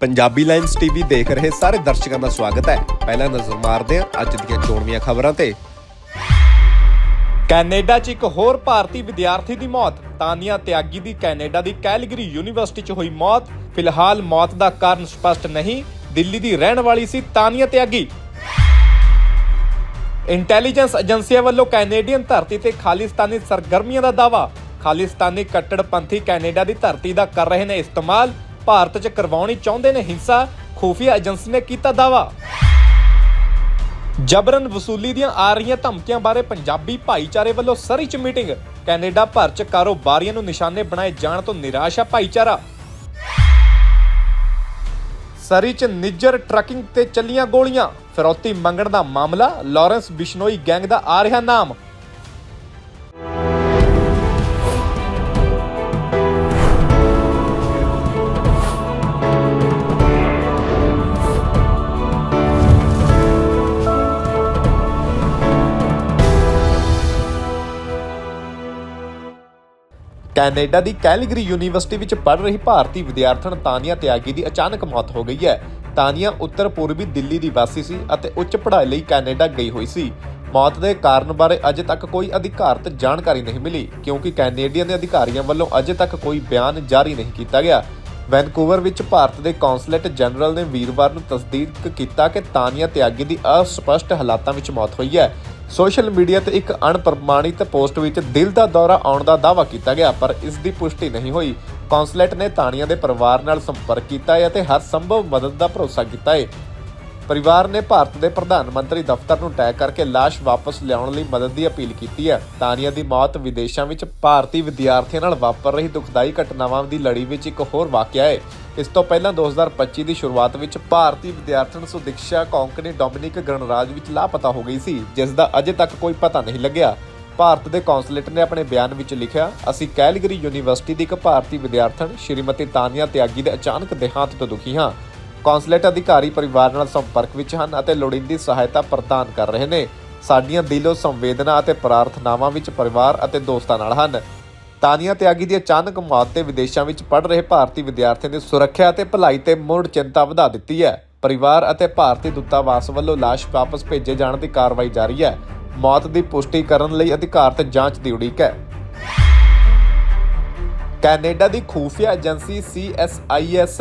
Punjabi lines TV ਦੇਖ ਰਹੇ ਸਾਰੇ ਦਰਸ਼ਕਾਂ ਦਾ ਸਵਾਗਤ ਹੈ। ਪਹਿਲਾਂ ਨਜ਼ਰ ਮਾਰਦੇ ਹਾਂ ਅੱਜ ਦੀਆਂ ਚੋਣਵੀਆਂ ਖਬਰਾਂ ਤੇ। ਕੈਨੇਡਾ 'ਚ ਇੱਕ ਹੋਰ ਭਾਰਤੀ ਵਿਦਿਆਰਥੀ ਦੀ ਮੌਤ। ਤਾਨੀਆ ਤਿਆਗੀ ਦੀ ਕੈਨੇਡਾ ਦੀ ਕੈਲਗਰੀ ਯੂਨੀਵਰਸਿਟੀ 'ਚ ਹੋਈ ਮੌਤ। ਫਿਲਹਾਲ ਮੌਤ ਦਾ ਕਾਰਨ ਸਪਸ਼ਟ ਨਹੀਂ, ਦਿੱਲੀ ਦੀ ਰਹਿਣ ਵਾਲੀ ਸੀ ਤਾਨੀਆ ਤਿਆਗੀ। ਇੰਟੈਲੀਜੈਂਸ ਏਜੰਸੀਆਂ ਵੱਲੋਂ ਕੈਨੇਡੀਅਨ ਧਰਤੀ ਤੇ ਖਾਲਿਸਤਾਨੀ ਸਰਗਰਮੀਆਂ ਦਾ ਦਾਵਾ ਖਾਲਿਸਤਾਨੀ ਕੱਟੜਪੰਥੀ ਕੈਨੇਡਾ ਦੀ ਧਰਤੀ ਦਾ ਕਰ ਰਹੇ ਨੇ ਇਸਤੇਮਾਲ। ਭਾਰਤ 'ਚ ਕਰਵਾਉਣੀ ਚਾਹੁੰਦੇ ਨੇ ਹਿੰਸਾ, ਖੂਫੀਆ ਏਜੰਸੀ ਨੇ ਕੀਤਾ ਦਾਵਾ ਜਬਰਨ ਵਸੂਲੀ ਦੀਆਂ ਆ ਰਹੀਆਂ ਧਮਕੀਆਂ ਬਾਰੇ ਪੰਜਾਬੀ ਭਾਈਚਾਰੇ ਵੱਲੋਂ ਸਰੀ 'ਚ ਮੀਟਿੰਗ। ਕੈਨੇਡਾ ਭਰ 'ਚ ਕਾਰੋਬਾਰੀਆਂ ਨੂੰ ਨਿਸ਼ਾਨੇ ਬਣਾਏ ਜਾਣ ਤੋਂ ਨਿਰਾਸ਼ ਆ ਭਾਈਚਾਰਾ। ਸਰੀ 'ਚ ਨਿੱਜਰ ਟਰੱਕਿੰਗ ਤੇ ਚੱਲੀਆਂ ਗੋਲੀਆਂ। ਫਿਰੌਤੀ ਮੰਗਣ ਦਾ ਮਾਮਲਾ, ਲਾਰੈਂਸ ਬਿਸ਼ਨੋਈ ਗੈਂਗ ਦਾ ਆ ਰਿਹਾ ਨਾਮ। ਕੈਨੇਡਾ ਦੀ ਕੈਲਗਰੀ ਯੂਨੀਵਰਸਿਟੀ ਵਿੱਚ ਪੜ੍ਹ ਰਹੀ ਭਾਰਤੀ ਵਿਦਿਆਰਥਣ ਤਾਨੀਆ ਤਿਆਗੀ ਦੀ ਅਚਾਨਕ ਮੌਤ ਹੋ ਗਈ ਹੈ। ਤਾਨੀਆ ਉੱਤਰ ਪੂਰਬੀ ਦਿੱਲੀ ਦੀ ਵਾਸੀ ਸੀ ਅਤੇ ਉੱਚ ਪੜ੍ਹਾਈ ਲਈ ਕੈਨੇਡਾ ਗਈ ਹੋਈ ਸੀ। ਮੌਤ ਦੇ ਕਾਰਨ ਬਾਰੇ ਅਜੇ ਤੱਕ ਕੋਈ ਅਧਿਕਾਰਤ ਜਾਣਕਾਰੀ ਨਹੀਂ ਮਿਲੀ, ਕਿਉਂਕਿ ਕੈਨੇਡੀਅਨ ਦੇ ਅਧਿਕਾਰੀਆਂ ਵੱਲੋਂ ਅਜੇ ਤੱਕ ਕੋਈ ਬਿਆਨ ਜਾਰੀ ਨਹੀਂ ਕੀਤਾ ਗਿਆ। ਵੈਨਕੂਵਰ ਵਿੱਚ ਭਾਰਤ ਦੇ ਕੌਂਸਲੇਟ ਜਨਰਲ ਨੇ ਵੀਰਵਾਰ ਨੂੰ ਤਸਦੀਕ ਕੀਤਾ ਕਿ ਤਾਨੀਆ ਤਿਆਗੀ ਦੀ ਅਸਪਸ਼ਟ ਹਾਲਾਤਾਂ ਵਿੱਚ ਮੌਤ ਹੋਈ ਹੈ। ਸੋਸ਼ਲ ਮੀਡੀਆ ਤੇ ਇੱਕ ਅਣਪ੍ਰਮਾਣਿਤ ਪੋਸਟ ਵਿੱਚ ਦਿਲ ਦਾ ਦੌਰਾ ਆਉਣ ਦਾ ਦਾਅਵਾ ਕੀਤਾ ਗਿਆ, ਪਰ ਇਸ ਦੀ ਪੁਸ਼ਟੀ ਨਹੀਂ ਹੋਈ। ਕੌਂਸਲੇਟ ਨੇ ਤਾਨੀਆ ਦੇ ਪਰਿਵਾਰ ਨਾਲ ਸੰਪਰਕ ਕੀਤਾ ਹੈ ਅਤੇ ਹਰ ਸੰਭਵ ਮਦਦ ਦਾ ਭਰੋਸਾ ਕੀਤਾ ਹੈ। ਪਰਿਵਾਰ ਨੇ ਭਾਰਤ ਦੇ ਪ੍ਰਧਾਨ ਮੰਤਰੀ ਦਫ਼ਤਰ ਨੂੰ ਟੈਗ ਕਰਕੇ ਲਾਸ਼ ਵਾਪਸ ਲਿਆਉਣ ਲਈ ਮਦਦ ਦੀ ਅਪੀਲ ਕੀਤੀ ਹੈ। ਤਾਨੀਆ ਦੀ ਮੌਤ ਵਿਦੇਸ਼ਾਂ ਵਿੱਚ ਭਾਰਤੀ ਵਿਦਿਆਰਥੀਆਂ ਨਾਲ ਵਾਪਰ ਰਹੀ ਦੁਖਦਾਈ ਘਟਨਾਵਾਂ ਦੀ ਲੜੀ ਵਿੱਚ ਇੱਕ ਹੋਰ ਵਾਕਿਆ ਹੈ। ਇਸ ਤੋਂ ਪਹਿਲਾਂ 2025 ਦੀ ਸ਼ੁਰੂਆਤ ਵਿੱਚ ਭਾਰਤੀ ਵਿਦਿਆਰਥਣ ਸੁਦਿਕਸ਼ਾ ਕੌਂਕਨੀ ਡੋਮਿਨਿਕ ਗਣਰਾਜ ਵਿੱਚ ਲਾਪਤਾ ਹੋ ਗਈ ਸੀ, ਜਿਸ ਦਾ ਅਜੇ ਤੱਕ ਕੋਈ ਪਤਾ ਨਹੀਂ ਲੱਗਿਆ। ਭਾਰਤ ਦੇ ਕੌਂਸਲੇਟ ਨੇ ਆਪਣੇ ਬਿਆਨ ਵਿੱਚ ਲਿਖਿਆ, ਅਸੀਂ ਕੈਲਗਰੀ ਯੂਨੀਵਰਸਿਟੀ ਦੀ ਇੱਕ ਭਾਰਤੀ ਵਿਦਿਆਰਥਣ, ਸ਼੍ਰੀਮਤੀ ਤਾਨੀਆ ਤਿਆਗੀ ਦੇ ਅਚਾਨਕ ਦੇਹਾਂਤ ਤੋਂ ਦੁਖੀ ਹਾਂ। ਕੌਂਸਲੇਟ ਅਧਿਕਾਰੀ ਪਰਿਵਾਰ ਨਾਲ ਸੰਪਰਕ ਵਿੱਚ ਹਨ ਅਤੇ ਲੋੜੀਂਦੀ ਸਹਾਇਤਾ ਪ੍ਰਦਾਨ ਕਰ ਰਹੇ ਨੇ। ਸਾਡੀਆਂ ਦਿਲੋਂ ਸੰਵੇਦਨਾ ਅਤੇ ਪ੍ਰਾਰਥਨਾਵਾਂ ਵਿੱਚ ਪਰਿਵਾਰ ਅਤੇ ਦੋਸਤਾਂ ਨਾਲ ਹਨ। ਤਾਨੀਆ ਤਿਆਗੀ ਦੀ ਅਚਾਨਕ ਮੌਤ ਤੇ ਵਿਦੇਸ਼ਾਂ ਵਿੱਚ ਪੜ ਰਹੇ ਭਾਰਤੀ ਵਿਦਿਆਰਥੀਆਂ ਦੀ ਸੁਰੱਖਿਆ ਅਤੇ ਭਲਾਈ ਤੇ ਮੁੜ ਚਿੰਤਾ ਵਧਾ ਦਿੱਤੀ ਹੈ। ਪਰਿਵਾਰ ਅਤੇ ਭਾਰਤੀ ਦੂਤਾਵਾਸ ਵੱਲੋਂ ਲਾਸ਼ ਵਾਪਸ ਭੇਜੇ ਜਾਣ ਦੀ ਕਾਰਵਾਈ ਜਾਰੀ ਹੈ। ਮੌਤ ਦੀ ਪੁਸ਼ਟੀ ਕਰਨ ਲਈ ਅਧਿਕਾਰਤ ਜਾਂਚ ਦੀ ਉਡੀਕ ਹੈ। ਕੈਨੇਡਾ ਦੀ ਖੂਫੀਆ ਏਜੰਸੀ CSIS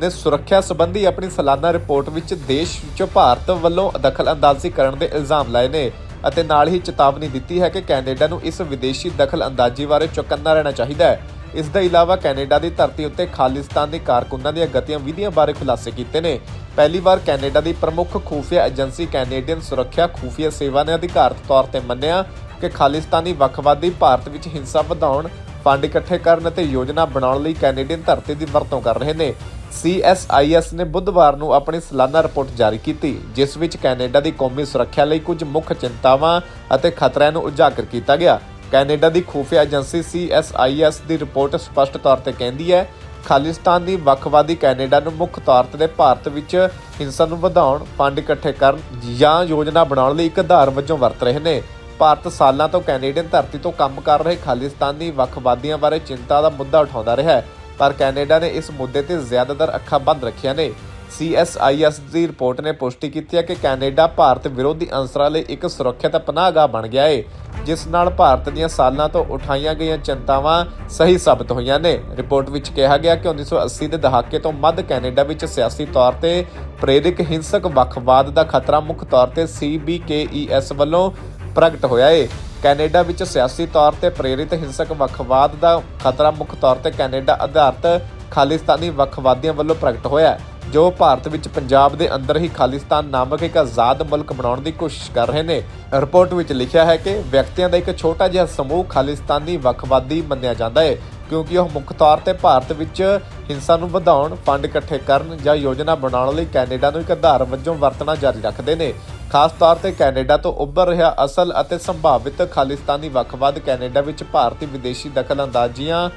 ਨੇ ਸੁਰੱਖਿਆ ਸੰਬੰਧੀ ਆਪਣੀ ਸਾਲਾਨਾ ਰਿਪੋਰਟ ਵਿੱਚ ਦੇਸ਼ ਵਿੱਚੋਂ ਭਾਰਤ ਵੱਲੋਂ ਦਖਲ ਅੰਦਾਜ਼ੀ ਕਰਨ ਦੇ ਇਲਜ਼ਾਮ ਲਾਏ ਨੇ ਅਤੇ ਨਾਲ ਹੀ ਚੇਤਾਵਨੀ ਦਿੱਤੀ ਹੈ ਕਿ ਕੈਨੇਡਾ ਨੂੰ ਇਸ ਵਿਦੇਸ਼ੀ ਦਖਲ ਅੰਦਾਜ਼ੀ ਬਾਰੇ ਚੌਕੰਨਾ ਰਹਿਣਾ ਚਾਹੀਦਾ ਹੈ। ਇਸ ਦੇ ਇਲਾਵਾ ਕੈਨੇਡਾ ਦੀ ਧਰਤੀ ਉੱਤੇ ਖਾਲਿਸਤਾਨੀ ਕਾਰਕੁਨਾਂ ਦੀਆਂ ਗਤੀਆਂ ਵਿਧੀਆਂ ਬਾਰੇ ਖੁਲਾਸੇ ਕੀਤੇ ਨੇ। ਪਹਿਲੀ ਵਾਰ ਕੈਨੇਡਾ ਦੀ ਪ੍ਰਮੁੱਖ ਖੂਫੀਆ ਏਜੰਸੀ ਕੈਨੇਡੀਅਨ ਸੁਰੱਖਿਆ ਖੂਫੀਆ ਸੇਵਾ ਨੇ ਅਧਿਕਾਰਤ ਤੌਰ ਤੇ ਮੰਨਿਆ ਕਿ ਖਾਲਿਸਤਾਨੀ ਵੱਖਵਾਦੀ ਭਾਰਤ ਵਿੱਚ ਹਿੰਸਾ ਵਧਾਉਣ, ਫੰਡ ਇਕੱਠੇ ਕਰਨ ਅਤੇ ਯੋਜਨਾ ਬਣਾਉਣ ਲਈ ਕੈਨੇਡੀਅਨ ਧਰਤੀ ਦੀ ਵਰਤੋਂ ਕਰ ਰਹੇ ਨੇ। CSIS ਨੇ ਬੁੱਧਵਾਰ ਨੂੰ ਆਪਣੀ ਸਾਲਾਨਾ ਰਿਪੋਰਟ ਜਾਰੀ ਕੀਤੀ, ਜਿਸ ਵਿੱਚ ਕੈਨੇਡਾ ਦੀ ਕੌਮੀ ਸੁਰੱਖਿਆ ਲਈ ਕੁਝ ਮੁੱਖ ਚਿੰਤਾਵਾਂ ਅਤੇ ਖਤਰਿਆਂ ਨੂੰ ਉਜਾਗਰ ਕੀਤਾ ਗਿਆ। ਕੈਨੇਡਾ ਦੀ ਖੂਫੀਆ ਏਜੰਸੀ CSIS ਦੀ ਰਿਪੋਰਟ ਸਪਸ਼ਟ ਤੌਰ ਤੇ ਕਹਿੰਦੀ ਹੈ, ਖਾਲਿਸਤਾਨ ਦੀ ਵੱਖਵਾਦੀ ਕੈਨੇਡਾ ਨੂੰ ਮੁੱਖ ਤੌਰ ਤੇ ਭਾਰਤ ਵਿੱਚ ਹਿੰਸਾ ਨੂੰ ਵਧਾਉਣ, ਫੰਡ ਇਕੱਠੇ ਕਰਨ ਜਾਂ ਯੋਜਨਾ ਬਣਾਉਣ ਲਈ ਇੱਕ ਆਧਾਰ ਵਜੋਂ ਵਰਤ ਰਹੇ ਨੇ। ਭਾਰਤ ਸਾਲਾਂ ਤੋਂ ਕੈਨੇਡੀਅਨ ਧਰਤੀ ਤੋਂ ਕੰਮ ਕਰ ਰਹੇ ਖਾਲਿਸਤਾਨੀ ਵੱਖਵਾਦੀਆਂ ਬਾਰੇ ਚਿੰਤਾ ਦਾ ਮੁੱਦਾ ਉਠਾਉਂਦਾ ਰਿਹਾ ਹੈ। ਪਰ ਕੈਨੇਡਾ ਨੇ ਇਸ ਮੁੱਦੇ ਤੇ ਜ਼ਿਆਦਾਤਰ ਅੱਖਾਂ ਬੰਦ ਰੱਖੀਆਂ ਨੇ। CSIS ਦੀ ਰਿਪੋਰਟ ਨੇ ਪੁਸ਼ਟੀ ਕੀਤੀ ਹੈ ਕਿ ਕੈਨੇਡਾ ਭਾਰਤ ਵਿਰੋਧੀ ਅੰਸਰਾਂ ਲਈ ਇੱਕ ਸੁਰੱਖਿਅਤ ਪਨਾਹਗਾਹ ਬਣ ਗਿਆ ਹੈ ਜਿਸ ਨਾਲ ਭਾਰਤ ਦੀਆਂ ਸਾਲਾਂ ਤੋਂ ਉਠਾਈਆਂ ਗਈਆਂ ਚਿੰਤਾਵਾਂ ਸਹੀ ਸਾਬਤ ਹੋਈਆਂ ਨੇ। ਰਿਪੋਰਟ ਵਿੱਚ ਕਿਹਾ ਗਿਆ ਕਿ 1980 ਦੇ ਦਹਾਕੇ ਤੋਂ ਮੱਧ ਕੈਨੇਡਾ ਵਿੱਚ ਸਿਆਸੀ ਤੌਰ ਤੇ ਪ੍ਰੇਰਿਕ ਹਿੰਸਕ ਵੱਖਵਾਦ ਦਾ ਖਤਰਾ ਮੁੱਖ ਤੌਰ ਤੇ CBKES ਵੱਲੋਂ ਪ੍ਰਗਟ ਹੋਇਆ ਹੈ ਕੈਨੇਡਾ ਵਿੱਚ ਸਿਆਸੀ ਤੌਰ ਤੇ ਪ੍ਰੇਰਿਤ ਹਿੰਸਕ ਵੱਖਵਾਦ ਦਾ ਖਤਰਾ ਮੁੱਖ ਤੌਰ ਤੇ ਕੈਨੇਡਾ ਆਧਾਰਿਤ ਖਾਲਿਸਤਾਨੀ ਵੱਖਵਾਦੀਆਂ ਵੱਲੋਂ ਪ੍ਰਗਟ ਹੋਇਆ ਜੋ ਭਾਰਤ ਵਿੱਚ ਪੰਜਾਬ ਦੇ ਅੰਦਰ ਹੀ ਖਾਲਿਸਤਾਨ ਨਾਮਕ ਇੱਕ ਆਜ਼ਾਦ ਮੁਲਕ ਬਣਾਉਣ ਦੀ ਕੋਸ਼ਿਸ਼ ਕਰ ਰਹੇ ਨੇ। ਰਿਪੋਰਟ ਵਿੱਚ ਲਿਖਿਆ ਹੈ ਕਿ ਵਿਅਕਤੀਆਂ ਦਾ ਇੱਕ ਛੋਟਾ ਜਿਹਾ ਸਮੂਹ ਖਾਲਿਸਤਾਨੀ ਵੱਖਵਾਦੀ ਮੰਨਿਆ ਜਾਂਦਾ ਹੈ, ਕਿਉਂਕਿ ਉਹ ਮੁੱਖ ਤੌਰ ਤੇ ਭਾਰਤ ਵਿੱਚ ਹਿੰਸਾ ਨੂੰ ਵਧਾਉਣ, ਫੰਡ ਇਕੱਠੇ ਕਰਨ ਜਾਂ ਯੋਜਨਾ ਬਣਾਉਣ ਲਈ ਕੈਨੇਡਾ ਨੂੰ ਇੱਕ ਆਧਾਰ ਵਜੋਂ ਵਰਤਣਾ ਜਾਰੀ ਰੱਖਦੇ ਨੇ। ਖਾਸ ਤੌਰ ਤੇ ਕੈਨੇਡਾ ਤੋਂ ਉੱਭਰ ਰਿਹਾ ਅਸਲ ਅਤੇ ਸੰਭਾਵਿਤ ਖਾਲਿਸਤਾਨੀ ਵੱਖਵਾਦ ਕੈਨੇਡਾ ਵਿੱਚ ਭਾਰਤੀ ਵਿਦੇਸ਼ੀ ਦਖਲਅੰਦਾਜ਼ੀਆਂ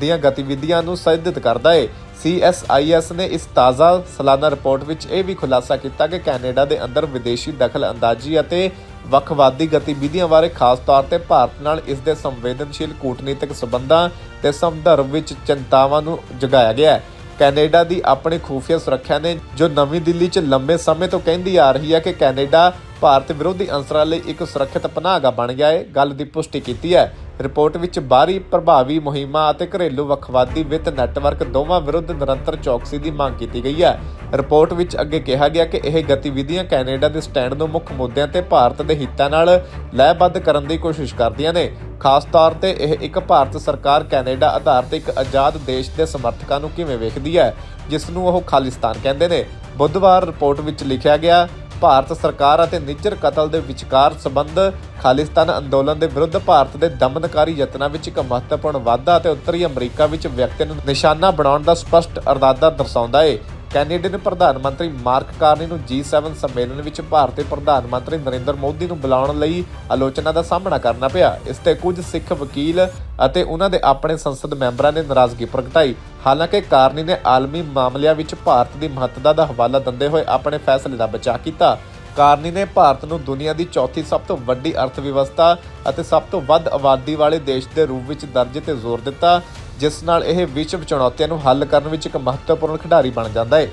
ਦੀਆਂ ਗਤੀਵਿਧੀਆਂ ਨੂੰ ਸੰਬੋਧਿਤ ਕਰਦਾ ਹੈ CSIS ਨੇ ਇਸ ਤਾਜ਼ਾ ਸਾਲਾਨਾ ਰਿਪੋਰਟ ਵਿੱਚ ਇਹ ਵੀ ਖੁਲਾਸਾ ਕੀਤਾ ਕਿ ਕੈਨੇਡਾ ਦੇ ਅੰਦਰ ਵਿਦੇਸ਼ੀ ਦਖਲਅੰਦਾਜ਼ੀ ਅਤੇ ਵੱਖਵਾਦੀ ਗਤੀਵਿਧੀਆਂ ਬਾਰੇ ਖਾਸ ਤੌਰ ਤੇ ਭਾਰਤ ਨਾਲ ਇਸ ਦੇ ਸੰਵੇਦਨਸ਼ੀਲ ਕੂਟਨੀਤਿਕ ਸਬੰਧਾਂ ਤੇ ਸੰਦਰਭ ਵਿੱਚ ਚਿੰਤਾਵਾਂ ਨੂੰ ਜਗਾਇਆ ਗਿਆ ਹੈ। ਕੈਨੇਡਾ ਦੀ ਆਪਣੀ ਖੂਫੀਆ ਸੁਰੱਖਿਆ ਨੇ, ਜੋ ਨਵੀਂ ਦਿੱਲੀ 'ਚ ਲੰਬੇ ਸਮੇਂ ਤੋਂ ਕਹਿੰਦੀ ਆ ਰਹੀ ਹੈ ਕਿ ਕੈਨੇਡਾ ਭਾਰਤ ਵਿਰੋਧੀ ਅੰਸਰਾਂ ਲਈ ਇੱਕ ਸੁਰੱਖਿਅਤ ਪਨਾਹਗਾ ਬਣ ਗਿਆ ਹੈ ਗੱਲ ਦੀ ਪੁਸ਼ਟੀ ਕੀਤੀ ਹੈ। ਰਿਪੋਰਟ ਵਿੱਚ ਬਾਹਰੀ ਪ੍ਰਭਾਵੀ ਮੁਹਿੰਮਾਂ ਅਤੇ ਘਰੇਲੂ ਵੱਖਵਾਦੀ ਵਿੱਤ ਨੈਟਵਰਕ ਦੋਵਾਂ ਵਿਰੁੱਧ ਨਿਰੰਤਰ ਚੌਕਸੀ ਦੀ ਮੰਗ ਕੀਤੀ ਗਈ ਹੈ। ਰਿਪੋਰਟ ਵਿੱਚ ਅੱਗੇ ਕਿਹਾ ਗਿਆ ਕਿ ਇਹ ਗਤੀਵਿਧੀਆਂ ਕੈਨੇਡਾ ਦੇ ਸਟੈਂਡ ਨੂੰ ਮੁੱਖ ਮੁੱਦਿਆਂ ਤੇ ਭਾਰਤ ਦੇ ਹਿੱਤਾਂ ਨਾਲ ਲੈਬੱਧ ਕਰਨ ਦੀ ਕੋਸ਼ਿਸ਼ ਕਰਦੀਆਂ ਨੇ। ਖਾਸ ਤੌਰ ਤੇ ਇਹ ਇੱਕ ਭਾਰਤ ਸਰਕਾਰ ਕੈਨੇਡਾ ਆਧਾਰਿਤ ਇੱਕ ਆਜ਼ਾਦ ਦੇਸ਼ ਦੇ ਸਮਰਥਕਾਂ ਨੂੰ ਕਿਵੇਂ ਵੇਖਦੀ ਹੈ, ਜਿਸ ਨੂੰ ਉਹ ਖਾਲਿਸਤਾਨ ਕਹਿੰਦੇ ਨੇ। ਬੁੱਧਵਾਰ ਰਿਪੋਰਟ ਵਿੱਚ ਲਿਖਿਆ ਗਿਆ ਭਾਰਤ ਸਰਕਾਰ ਅਤੇ ਨਿੱਜਰ ਕਤਲ ਦੇ ਵਿਚਕਾਰ ਸਬੰਧ ਖਾਲਿਸਤਾਨ ਅੰਦੋਲਨ ਦੇ ਵਿਰੁੱਧ ਭਾਰਤ ਦੇ ਦਮਨਕਾਰੀ ਯਤਨਾਂ ਵਿੱਚ ਇੱਕ ਮਹੱਤਵਪੂਰਨ ਵਾਧਾ ਅਤੇ ਉੱਤਰੀ ਅਮਰੀਕਾ ਵਿੱਚ ਵਿਅਕਤੀ ਨੂੰ ਨਿਸ਼ਾਨਾ ਬਣਾਉਣ ਦਾ ਸਪਸ਼ਟ ਇਰਾਦਾ ਦਰਸਾਉਂਦਾ ਹੈ ਕੈਨੇਡੀਅਨ ਪ੍ਰਧਾਨ ਮੰਤਰੀ ਮਾਰਕ ਕਾਰਨੀ ਨੂੰ G7 ਸੰਮੇਲਨ ਵਿੱਚ ਭਾਰਤੀ ਪ੍ਰਧਾਨ ਮੰਤਰੀ ਨਰਿੰਦਰ ਮੋਦੀ ਨੂੰ ਬੁਲਾਉਣ ਲਈ ਆਲੋਚਨਾ ਦਾ ਸਾਹਮਣਾ ਕਰਨਾ ਪਿਆ। ਇਸ ਤੇ ਕੁਝ ਸਿੱਖ ਵਕੀਲ ਅਤੇ ਉਹਨਾਂ ਦੇ ਆਪਣੇ ਸੰਸਦ ਮੈਂਬਰਾਂ ਨੇ ਨਾਰਾਜ਼ਗੀ ਪ੍ਰਗਟਾਈ। ਹਾਲਾਂਕਿ ਕਾਰਨੀ ਨੇ ਆਲਮੀ ਮਾਮਲਿਆਂ ਵਿੱਚ ਭਾਰਤ ਦੀ ਮਹੱਤਤਾ ਦਾ ਹਵਾਲਾ ਦਿੰਦੇ ਹੋਏ ਆਪਣੇ ਫੈਸਲੇ ਦਾ ਬਚਾਅ ਕੀਤਾ। ਕਾਰਨੀ ਨੇ ਭਾਰਤ ਨੂੰ ਦੁਨੀਆ ਦੀ ਚੌਥੀ ਸਭ ਤੋਂ ਵੱਡੀ ਅਰਥ ਵਿਵਸਥਾ ਅਤੇ ਸਭ ਤੋਂ ਵੱਧ ਆਬਾਦੀ ਵਾਲੇ ਦੇਸ਼ ਦੇ ਰੂਪ ਵਿੱਚ ਦਰਜੇ ਤੇ ਜ਼ੋਰ ਦਿੱਤਾ। ਜਿਸ ਨਾਲ ਇਹ ਵਿਸ਼ਵ ਚੁਣੌਤੀਆਂ ਨੂੰ ਹੱਲ ਕਰਨ ਵਿੱਚ ਇੱਕ ਮਹੱਤਵਪੂਰਨ ਖਿਡਾਰੀ ਬਣ ਜਾਂਦਾ ਹੈ।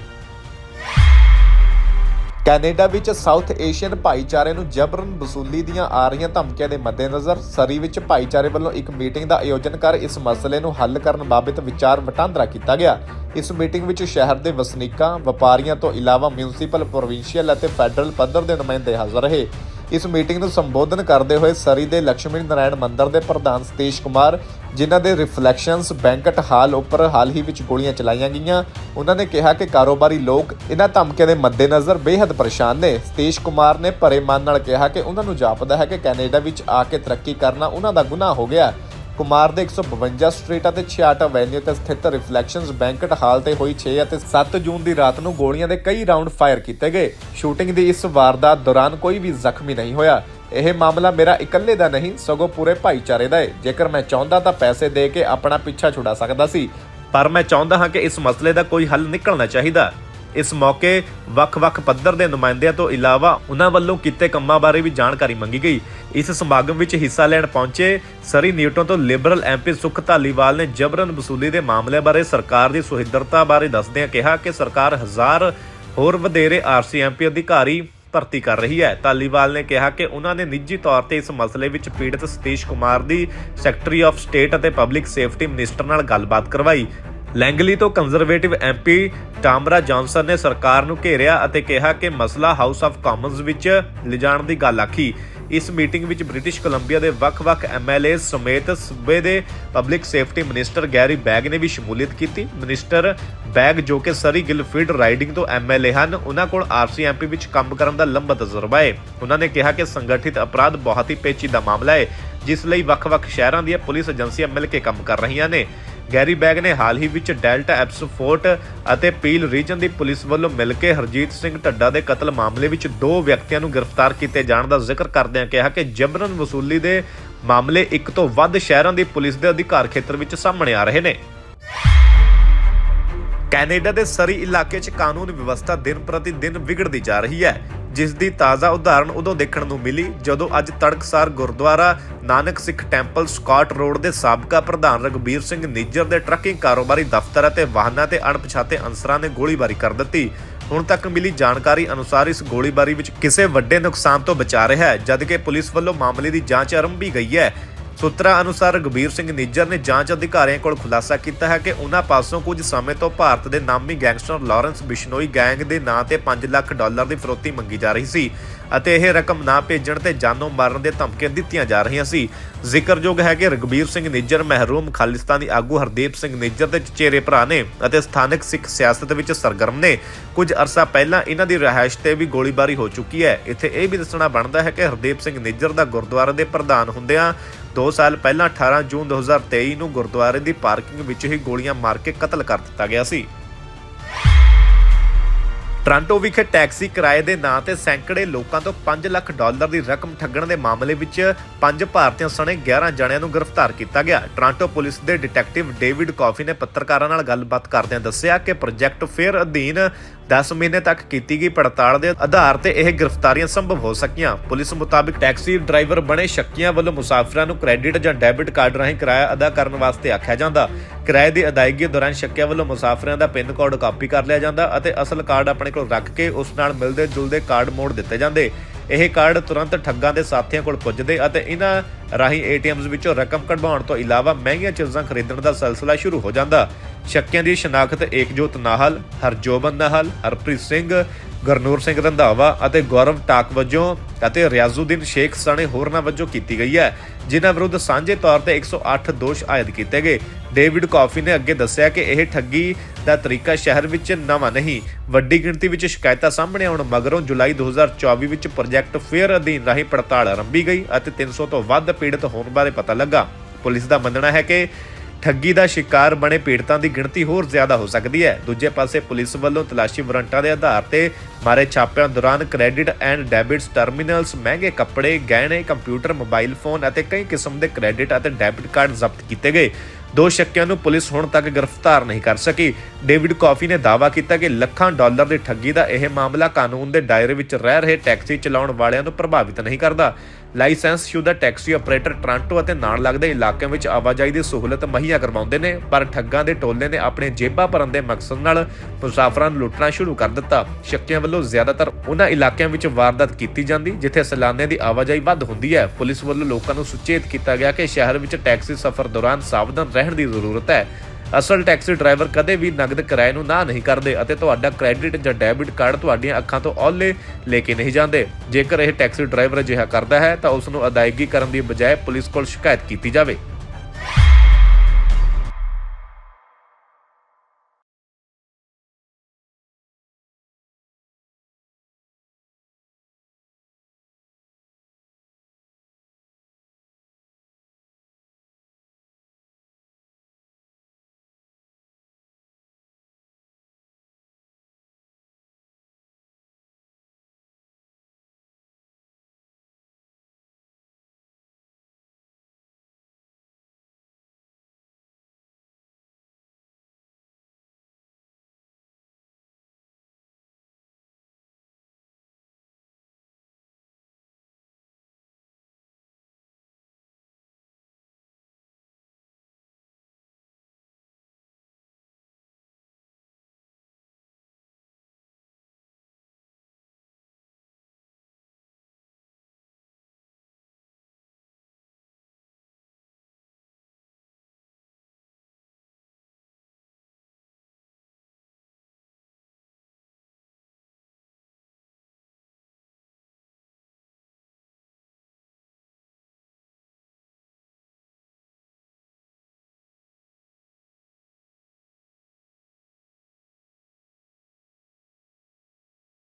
ਕੈਨੇਡਾ ਵਿੱਚ ਸਾਊਥ ਏਸ਼ੀਅਨ ਭਾਈਚਾਰੇ ਨੂੰ ਜਬਰਨ ਵਸੂਲੀ ਦੀਆਂ ਆ ਰਹੀਆਂ ਧਮਕੀਆਂ ਦੇ ਮੱਦੇਨਜ਼ਰ ਸਰੀ ਵਿੱਚ ਭਾਈਚਾਰੇ ਵੱਲੋਂ ਇੱਕ ਮੀਟਿੰਗ ਦਾ ਆਯੋਜਨ ਕਰ ਇਸ ਮਸਲੇ ਨੂੰ ਹੱਲ ਕਰਨ ਬਾਬਤ ਵਿਚਾਰ ਵਟਾਂਦਰਾ ਕੀਤਾ ਗਿਆ। ਇਸ ਮੀਟਿੰਗ ਵਿੱਚ ਸ਼ਹਿਰ ਦੇ ਵਸਨੀਕਾਂ, ਵਪਾਰੀਆਂ ਤੋਂ ਇਲਾਵਾ ਮਿਊਨਿਸਪਲ ਪ੍ਰੋਵਿੰਸ਼ੀਅਲ ਅਤੇ ਫੈਡਰਲ ਪੱਧਰ ਦੇ ਨੁਮਾਇੰਦੇ ਹਾਜ਼ਰ ਰਹੇ। ਇਸ ਮੀਟਿੰਗ ਨੂੰ ਸੰਬੋਧਨ ਕਰਦੇ ਹੋਏ ਸਰੀ ਦੇ ਲక్ష్ਮੀ ਨਾਰਾਇਣ ਮੰਦਿਰ ਦੇ ਪ੍ਰਧਾਨ ਸਤੇਸ਼ ਕੁਮਾਰ ਜਿਨ੍ਹਾਂ ਦੇ ਰਿਫਲੈਕਸ਼ਨਸ ਬੈਂਕਟ ਹਾਲ ਉੱਪਰ ਹਾਲ ਹੀ ਵਿੱਚ ਗੋਲੀਆਂ ਚਲਾਈਆਂ ਗਈਆਂ। ਉਹਨਾਂ ਨੇ ਕਿਹਾ ਕਿ ਕਾਰੋਬਾਰੀ ਲੋਕ ਇਹਨਾਂ ਧਮਕੀਆਂ ਦੇ ਮੱਦੇਨਜ਼ਰ ਬੇहद ਪਰੇਸ਼ਾਨ ਨੇ। ਸਤੀਸ਼ ਕੁਮਾਰ ਨੇ ਭਰੇ ਮਨ ਨਾਲ ਕਿਹਾ ਕਿ ਉਹਨਾਂ ਨੂੰ ਜਾਪਦਾ ਹੈ ਕਿ ਕੈਨੇਡਾ ਵਿੱਚ ਆ ਕੇ ਤਰੱਕੀ ਕਰਨਾ ਉਹਨਾਂ ਦਾ ਗੁਨਾਹ ਹੋ ਗਿਆ। ਕੁਮਾਰ ਦੇ 152 ਸਟਰੀਟ ਅਤੇ 66 ਐਵੇਨਿਊ ਤੇ ਸਥਿਤ ਰਿਫਲੈਕਸ਼ਨਸ ਬੈਂਕਟ ਹਾਲ ਤੇ ਹੋਈ 6 ਅਤੇ 7 ਜੂਨ ਦੀ ਰਾਤ ਨੂੰ ਗੋਲੀਆਂ ਦੇ ਕਈ ਰਾਉਂਡ ਫਾਇਰ ਕੀਤੇ ਗਏ। ਸ਼ੂਟਿੰਗ ਦੀ ਇਸ ਵਾਰਦਾਤ ਦੌਰਾਨ ਕੋਈ ਵੀ ਜ਼ਖਮੀ ਨਹੀਂ ਹੋਇਆ। ਇਹ ਮਾਮਲਾ ਮੇਰਾ ਇਕੱਲੇ ਦਾ ਨਹੀਂ, ਸਗੋਂ ਪੂਰੇ ਭਾਈਚਾਰੇ ਦਾ ਹੈ ਜੇਕਰ ਮੈਂ ਚਾਹੁੰਦਾ ਤਾਂ ਪੈਸੇ ਦੇ ਕੇ ਆਪਣਾ ਪਿੱਛਾ ਛੁਡਾ ਸਕਦਾ ਸੀ। ਪਰ ਮੈਂ ਚਾਹੁੰਦਾ ਹਾਂ ਕਿ ਇਸ ਮਸਲੇ ਦਾ ਕੋਈ ਹੱਲ ਨਿਕਲਣਾ ਚਾਹੀਦਾ। ਇਸ ਮੌਕੇ ਵੱਖ-ਵੱਖ ਪੱਧਰ ਦੇ ਨੁਮਾਇੰਦਿਆਂ ਤੋਂ ਇਲਾਵਾ ਉਹਨਾਂ ਵੱਲੋਂ ਕੀਤੇ ਕੰਮਾਂ ਬਾਰੇ ਵੀ ਜਾਣਕਾਰੀ ਮੰਗੀ ਗਈ। ਇਸ ਸਮਾਗਮ ਵਿੱਚ ਹਿੱਸਾ ਲੈਣ ਪਹੁੰਚੇ ਸਰੀ ਨਿਊਟਨ ਤੋਂ ਲਿਬਰਲ ਐਮਪੀ ਸੁਖ ਧਾਲੀਵਾਲ ਨੇ ਜਬਰਨ ਵਸੂਲੀ ਦੇ ਮਾਮਲੇ ਬਾਰੇ ਸਰਕਾਰ ਦੀ ਸੁਹਿਰਦਤਾ ਬਾਰੇ ਦੱਸਦਿਆਂ ਕਿਹਾ ਕਿ ਸਰਕਾਰ ਹਜ਼ਾਰ ਹੋਰ ਵਧੇਰੇ ਆਰਸੀਐਮਪੀ ਅਧਿਕਾਰੀ ਭਰਤੀ ਕਰ ਰਹੀ ਹੈ। ਧਾਲੀਵਾਲ ਨੇ ਕਿਹਾ ਕਿ ਉਹਨਾਂ ਨੇ ਨਿੱਜੀ ਤੌਰ ਤੇ ਇਸ ਮਸਲੇ ਵਿੱਚ ਪੀੜਤ ਸਤੀਸ਼ ਕੁਮਾਰ ਦੀ ਸੈਕਟਰੀ ਆਫ ਸਟੇਟ ਅਤੇ ਪਬਲਿਕ ਸੇਫਟੀ ਮਿਨਿਸਟਰ ਨਾਲ ਗੱਲਬਾਤ ਕਰਵਾਈ। ਲੈਂਗਲੀ ਤੋਂ ਕੰਜ਼ਰਵੇਟਿਵ ਐਮਪੀ ਟਾਮਰਾ ਜੌਨਸਨ ਨੇ ਸਰਕਾਰ ਨੂੰ ਘੇਰਿਆ ਅਤੇ ਕਿਹਾ ਕਿ ਮਸਲਾ ਹਾਊਸ ਆਫ ਕਾਮਨਸ ਵਿੱਚ ਲਿਜਾਣ ਦੀ ਗੱਲ ਆਖੀ। ਇਸ ਮੀਟਿੰਗ ਵਿੱਚ ਬ੍ਰਿਟਿਸ਼ ਕੋਲੰਬੀਆ ਦੇ ਵੱਖ-ਵੱਖ ਐਮਐਲਏ ਸਮੇਤ ਸੂਬੇ ਦੇ public safety minister Garry Begg ਨੇ ਵੀ ਸ਼ਮੂਲੀਅਤ ਕੀਤੀ। ਮਿਨਿਸਟਰ ਬੈਗ ਜੋ ਕਿ ਸਰੀ ਗਿਲਫੀਲਡ ਰਾਈਡਿੰਗ ਤੋਂ ਐਮਐਲਏ ਹਨ, ਉਹਨਾਂ ਕੋਲ ਆਰਸੀਐਮਪੀ ਵਿੱਚ ਕੰਮ ਕਰਨ ਦਾ ਲੰਬਾ ਤਜਰਬਾ ਹੈ ਉਹਨਾਂ ਨੇ ਕਿਹਾ ਕਿ ਸੰਗਠਿਤ ਅਪਰਾਧ ਬਹੁਤ ਹੀ ਪੇਚੀਦਾ ਮਾਮਲਾ ਹੈ ਜਿਸ ਲਈ ਵੱਖ-ਵੱਖ ਸ਼ਹਿਰਾਂ ਦੀਆਂ ਪੁਲਿਸ ਏਜੰਸੀਆਂ ਮਿਲ ਕੇ ਕੰਮ ਕਰ ਰਹੀਆਂ ਨੇ। ਗੈਰੀ ਬੈਗ ਨੇ ਹਾਲ ਹੀ ਵਿੱਚ ਡੈਲਟਾ ਐਪਸਫੋਰਟ ਅਤੇ ਪੀਲ ਰੀਜਨ ਦੀ ਪੁਲਿਸ ਵੱਲੋਂ ਮਿਲ ਕੇ ਹਰਜੀਤ ਸਿੰਘ ਢੱਡਾ ਦੇ ਕਤਲ ਮਾਮਲੇ ਵਿੱਚ ਦੋ ਵਿਅਕਤੀਆਂ ਨੂੰ ਗ੍ਰਿਫਤਾਰ ਕੀਤੇ ਜਾਣ ਦਾ ਜ਼ਿਕਰ ਕਰਦਿਆਂ ਕਿਹਾ ਕਿ ਜਬਰਨ ਵਸੂਲੀ ਦੇ ਮਾਮਲੇ ਇੱਕ ਤੋਂ ਵੱਧ ਸ਼ਹਿਰਾਂ ਦੀ ਪੁਲਿਸ ਦੇ ਅਧਿਕਾਰ ਖੇਤਰ ਵਿੱਚ ਸਾਹਮਣੇ ਆ ਰਹੇ ਨੇ। ਕੈਨੇਡਾ ਦੇ ਸਰੀ ਇਲਾਕੇ 'ਚ ਕਾਨੂੰਨ ਵਿਵਸਥਾ ਦਿਨ ਪ੍ਰਤੀ ਦਿਨ ਵਿਗੜਦੀ ਜਾ ਰਹੀ ਹੈ। ਜਿਸ ਦੀ ਤਾਜ਼ਾ ਉਦਾਹਰਣ ਉਦੋਂ ਦੇਖਣ ਨੂੰ ਮਿਲੀ ਜਦੋਂ ਅੱਜ ਤੜਕਸਾਰ Gurdwara Nanak Sikh Temple Scott Road ਦੇ ਸਾਬਕਾ ਪ੍ਰਧਾਨ ਰਗਬੀਰ ਸਿੰਘ ਨਿੱਜਰ ਦੇ ਟਰੱਕਿੰਗ ਕਾਰੋਬਾਰੀ ਦਫ਼ਤਰ ਅਤੇ ਵਾਹਨਾਂ ਤੇ ਅਣਪਛਾਤੇ ਅਨਸਰਾਂ ਨੇ ਗੋਲੀਬਾਰੀ ਕਰ ਦਿੱਤੀ। ਹੁਣ ਤੱਕ ਮਿਲੀ ਜਾਣਕਾਰੀ ਅਨੁਸਾਰ ਇਸ ਗੋਲੀਬਾਰੀ ਵਿੱਚ ਕਿਸੇ ਵੱਡੇ ਨੁਕਸਾਨ ਤੋਂ ਬਚਾ ਰਿਹਾ ਹੈ, ਜਦਕਿ ਪੁਲਿਸ ਵੱਲੋਂ ਮਾਮਲੇ ਦੀ ਜਾਂਚ ਆਰੰਭੀ ਗਈ ਹੈ। ਸੂਤਰਾਂ ਅਨੁਸਾਰ ਰਗਬੀਰ ਸਿੰਘ ਨਿੱਜਰ ਨੇ ਜਾਂਚ ਅਧਿਕਾਰੀਆਂ ਕੋਲ ਖੁਲਾਸਾ ਕੀਤਾ ਹੈ ਕਿ ਉਹਨਾਂ ਪਾਸੋਂ ਕੁਝ ਸਮੇਂ ਤੋਂ ਭਾਰਤ ਦੇ ਨਾਮੀ ਗੈਂਗਸਟਰ ਲਾਰੈਂਸ ਬਿਸ਼ਨੋਈ ਗੈਂਗ ਦੇ ਨਾਂ ਤੇ 5 ਲੱਖ ਡਾਲਰ ਦੀ ਫਰੋਤੀ ਮੰਗੀ ਜਾ ਰਹੀ ਸੀ ਅਤੇ ਇਹ ਰਕਮ ਨਾ ਭੇਜਣ ਤੇ ਜਾਨੋਂ ਮਾਰਨ ਦੇ ਧਮਕੀਆਂ ਦਿੱਤੀਆਂ ਜਾ ਰਹੀਆਂ ਸੀ। ਜ਼ਿਕਰਯੋਗ ਹੈ ਕਿ ਰਗਬੀਰ ਸਿੰਘ ਨਿੱਜਰ ਮਹਿਰੂਮ ਖਾਲਿਸਤਾਨੀ ਆਗੂ ਹਰਦੀਪ ਸਿੰਘ ਨਿੱਜਰ ਦੇ ਚਚੇਰੇ ਭਰਾ ਨੇ ਅਤੇ ਸਥਾਨਕ ਸਿੱਖ ਸਿਆਸਤ ਵਿੱਚ ਸਰਗਰਮ ਨੇ। ਕੁਝ ਅਰਸਾ ਪਹਿਲਾਂ ਇਹਨਾਂ ਦੀ ਰਿਹਾਇਸ਼ ਤੇ ਵੀ ਗੋਲੀਬਾਰੀ ਹੋ ਚੁੱਕੀ ਹੈ। ਇੱਥੇ ਇਹ ਵੀ ਦੱਸਣਾ ਬਣਦਾ ਹੈ ਕਿ ਹਰਦੀਪ ਸਿੰਘ ਨਿੱਜਰ ਦਾ ਗੁਰਦੁਆਰਾ ਦੇ ਪ੍ਰਧਾਨ ਹੁੰਦਿਆਂ 2 ਸਾਲ ਪਹਿਲਾਂ 18 ਜੂਨ 2023 ਨੂੰ ਗੁਰਦੁਆਰੇ ਦੀ ਪਾਰਕਿੰਗ ਵਿੱਚ ਹੀ ਗੋਲੀਆਂ ਮਾਰ ਕੇ ਕਤਲ ਕਰ ਦਿੱਤਾ ਗਿਆ ਸੀ। ਟ੍ਰਾਂਟੋ ਵਿਖੇ ਟੈਕਸੀ ਕਿਰਾਏ ਦੇ ਨਾਂ ਤੇ ਸੈਂਕੜੇ ਲੋਕਾਂ ਤੋਂ 5 ਲੱਖ ਡਾਲਰ ਦੀ ਰਕਮ ਠੱਗਣ ਦੇ ਮਾਮਲੇ ਵਿੱਚ ਪੰਜ ਭਾਰਤੀਆਂ ਸਣੇ 11 ਜਣਿਆਂ ਨੂੰ ਗ੍ਰਿਫਤਾਰ ਕੀਤਾ ਗਿਆ। ਟ੍ਰਾਂਟੋ ਪੁਲਿਸ ਦੇ ਡਿਟੈਕਟਿਵ ਡੇਵਿਡ ਕਾਫੀ ਨੇ ਪੱਤਰਕਾਰਾਂ ਨਾਲ ਗੱਲਬਾਤ ਕਰਦਿਆਂ ਦੱਸਿਆ ਕਿ ਪ੍ਰੋਜੈਕਟ ਫੇਅਰ ਅਧੀਨ 10 ਮਹੀਨੇ ਤੱਕ ਕੀਤੀ ਗਈ ਪੜਤਾਲ ਦੇ ਆਧਾਰ ਤੇ ਇਹ ਗ੍ਰਿਫਤਾਰੀਆਂ ਸੰਭਵ ਹੋ ਸਕੀਆਂ। ਪੁਲਿਸ ਮੁਤਾਬਿਕ ਟੈਕਸੀ ਡਰਾਈਵਰ ਬਣੇ ਸ਼ੱਕੀਆਂ ਵੱਲੋਂ ਮੁਸਾਫਰਾਂ ਨੂੰ ਕ੍ਰੈਡਿਟ ਜਾਂ ਡੈਬਿਟ ਕਾਰਡ ਰਾਹੀਂ ਕਿਰਾਇਆ ਅਦਾ ਕਰਨ ਵਾਸਤੇ ਆਖਿਆ ਜਾਂਦਾ। ਕਿਰਾਏ ਦੀ ਅਦਾਇਗੀ ਦੌਰਾਨ ਸ਼ੱਕੀਆਂ ਵੱਲੋਂ ਮੁਸਾਫਰਾਂ ਦਾ ਪਿੰਨ ਕੋਡ ਕਾਪੀ ਕਰ ਲਿਆ ਜਾਂਦਾ ਅਤੇ ਅਸਲ ਕਾਰਡ ਆਪਣੇ ਕੋਲ ਰੱਖ ਕੇ ਉਸ ਨਾਲ ਮਿਲਦੇ ਜੁਲਦੇ ਕਾਰਡ ਮੋੜ ਦਿੱਤੇ ਜਾਂਦੇ। ਇਹ ਕਾਰਡ ਤੁਰੰਤ ਠੱਗਾਂ ਦੇ ਸਾਥੀਆਂ ਕੋਲ ਪੁੱਜਦੇ ਅਤੇ ਇਹਨਾਂ ਰਾਹੀਂ ਏਟੀਐਮਸ ਵਿੱਚੋਂ ਰਕਮ ਕਢਵਾਉਣ ਤੋਂ ਇਲਾਵਾ ਮਹਿੰਗੀਆਂ ਚੀਜ਼ਾਂ ਖਰੀਦਣ ਦਾ ਸਿਲਸਿਲਾ ਸ਼ੁਰੂ ਹੋ ਜਾਂਦਾ। ਸ਼ੱਕੀਆਂ ਦੀ ਸ਼ਨਾਖਤ ਏਕਜੋਤ ਨਾਹਲ, ਹਰਜੋਬਨ ਨਾਹਲ, ਹਰਪ੍ਰੀਤ ਸਿੰਘ, ਗੁਰਨੂਰ ਸਿੰਘ ਰੰਧਾਵਾ ਅਤੇ ਗੌਰਵ ਟਾਕ ਵਜੋਂ ਅਤੇ ਰਿਆਜ਼ੂਦੀਨ ਸ਼ੇਖ ਸਣੇ ਹੋਰਨਾਂ ਵਜੋਂ ਕੀਤੀ ਗਈ ਹੈ, ਜਿਨ੍ਹਾਂ ਵਿਰੁੱਧ ਸਾਂਝੇ ਤੌਰ ਤੇ 108 ਦੋਸ਼ ਆਇਦ ਕੀਤੇ ਗਏ। ਡੇਵਿਡ ਕਾਫੀ ਨੇ ਅੱਗੇ ਦੱਸਿਆ ਕਿ ਇਹ ਠੱਗੀ ਦਾ ਤਰੀਕਾ ਸ਼ਹਿਰ ਵਿੱਚ ਨਵਾਂ ਨਹੀਂ, ਵੱਡੀ ਗਿਣਤੀ ਵਿੱਚ ਸ਼ਿਕਾਇਤਾਂ ਸਾਹਮਣੇ ਆਉਣ ਮਗਰੋਂ ਜੁਲਾਈ 2024 ਵਿੱਚ ਪ੍ਰੋਜੈਕਟ ਫੇਅਰ ਅਧੀਨ ਰਾਹੀਂ ਪੜਤਾਲ ਆਰੰਭੀ ਗਈ ਅਤੇ 300 ਤੋਂ ਵੱਧ ਪੀੜਤ ਹੋਣ ਬਾਰੇ ਪਤਾ ਲੱਗਾ। ਪੁਲਿਸ ਦਾ ਮੰਨਣਾ ਹੈ ਕਿ ਠੱਗੀ ਦਾ ਸ਼ਿਕਾਰ ਬਣੇ ਪੀੜਤਾਂ ਦੀ ਗਿਣਤੀ ਹੋਰ ਜ਼ਿਆਦਾ ਹੋ ਸਕਦੀ ਹੈ। ਦੂਜੇ ਪਾਸੇ ਪੁਲਿਸ ਵੱਲੋਂ ਤਲਾਸ਼ੀ ਵਾਰੰਟਾਂ ਦੇ ਆਧਾਰ ਤੇ ਮਾਰੇ ਛਾਪਿਆਂ ਦੌਰਾਨ ਕ੍ਰੈਡਿਟ ਐਂਡ ਡੈਬਿਟਸ ਟਰਮੀਨਲਸ, ਮਹਿੰਗੇ ਕੱਪੜੇ, ਗਹਿਣੇ, ਕੰਪਿਊਟਰ, ਮੋਬਾਈਲ ਫੋਨ ਅਤੇ ਕਈ ਕਿਸਮ ਦੇ ਕ੍ਰੈਡਿਟ ਅਤੇ ਡੈਬਿਟ ਕਾਰਡ ਜ਼ਬਤ ਕੀਤੇ ਗਏ। ਦੋ ਸ਼ੱਕੀਆਂ ਨੂੰ ਪੁਲਿਸ ਹੁਣ ਤੱਕ ਗ੍ਰਿਫਤਾਰ ਨਹੀਂ ਕਰ ਸਕੀ। ਡੇਵਿਡ ਕਾਫੀ ਨੇ ਦਾਅਵਾ ਕੀਤਾ ਕਿ ਲੱਖਾਂ ਡਾਲਰ ਦੀ ਠੱਗੀ ਦਾ ਇਹ ਮਾਮਲਾ ਕਾਨੂੰਨ ਦੇ ਦਾਇਰੇ ਵਿੱਚ ਰਹਿ ਰਹੇ ਟੈਕਸੀ ਚਲਾਉਣ ਵਾਲਿਆਂ ਨੂੰ ਪ੍ਰਭਾਵਿਤ ਨਹੀਂ ਕਰਦਾ। ਲਾਇਸੈਂਸ ਸ਼ੁਦਾ ਟੈਕਸੀ ਆਪਰੇਟਰ ਟ੍ਰਾਂਟੋ ਅਤੇ ਨਾਲ ਲੱਗਦੇ ਇਲਾਕਿਆਂ ਵਿੱਚ ਆਵਾਜਾਈ ਦੀ ਸਹੂਲਤ ਮੁਹੱਈਆ ਕਰਵਾਉਂਦੇ ਨੇ, ਪਰ ਠੱਗਾਂ ਦੇ ਟੋਲੇ ਨੇ ਆਪਣੇ ਜੇਬਾਂ ਭਰਨ ਦੇ ਮਕਸਦ ਨਾਲ ਮੁਸਾਫਰਾਂ ਨੂੰ ਲੁੱਟਣਾ ਸ਼ੁਰੂ ਕਰ ਦਿੱਤਾ। ਸ਼ੱਕੀਆਂ ਵੱਲੋਂ ਜ਼ਿਆਦਾਤਰ ਉਹਨਾਂ ਇਲਾਕਿਆਂ ਵਿੱਚ ਵਾਰਦਾਤ ਕੀਤੀ ਜਾਂਦੀ, ਜਿੱਥੇ ਸੈਲਾਨੀਆਂ ਦੀ ਆਵਾਜਾਈ ਵੱਧ ਹੁੰਦੀ ਹੈ। ਪੁਲਿਸ ਵੱਲੋਂ ਲੋਕਾਂ ਨੂੰ ਸੁਚੇਤ ਕੀਤਾ ਗਿਆ ਕਿ ਸ਼ਹਿਰ ਵਿੱਚ ਟੈਕਸੀ ਸਫ਼ਰ ਦੌਰਾਨ ਸਾਵਧਾਨ ਰਹਿਣ ਦੀ ਜ਼ਰੂਰਤ ਹੈ। ਅਸਲ ਟੈਕਸੀ ਡਰਾਈਵਰ ਕਦੇ ਵੀ ਨਗਦ ਕਿਰਾਏ ਨੂੰ ਨਾ ਨਹੀਂ ਕਰਦੇ ਅਤੇ ਤੁਹਾਡਾ ਕ੍ਰੈਡਿਟ ਜਾਂ ਡੈਬਿਟ ਕਾਰਡ ਤੁਹਾਡੀਆਂ ਅੱਖਾਂ ਤੋਂ ਔਲੇ ਲੈ ਕੇ ਨਹੀਂ ਜਾਂਦੇ। ਜੇਕਰ ਇਹ ਟੈਕਸੀ ਡਰਾਈਵਰ ਅਜਿਹਾ ਕਰਦਾ ਹੈ ਤਾਂ ਉਸ ਨੂੰ ਅਦਾਇਗੀ ਕਰਨ ਦੀ ਬਜਾਏ ਪੁਲਿਸ ਕੋਲ ਸ਼ਿਕਾਇਤ ਕੀਤੀ ਜਾਵੇ।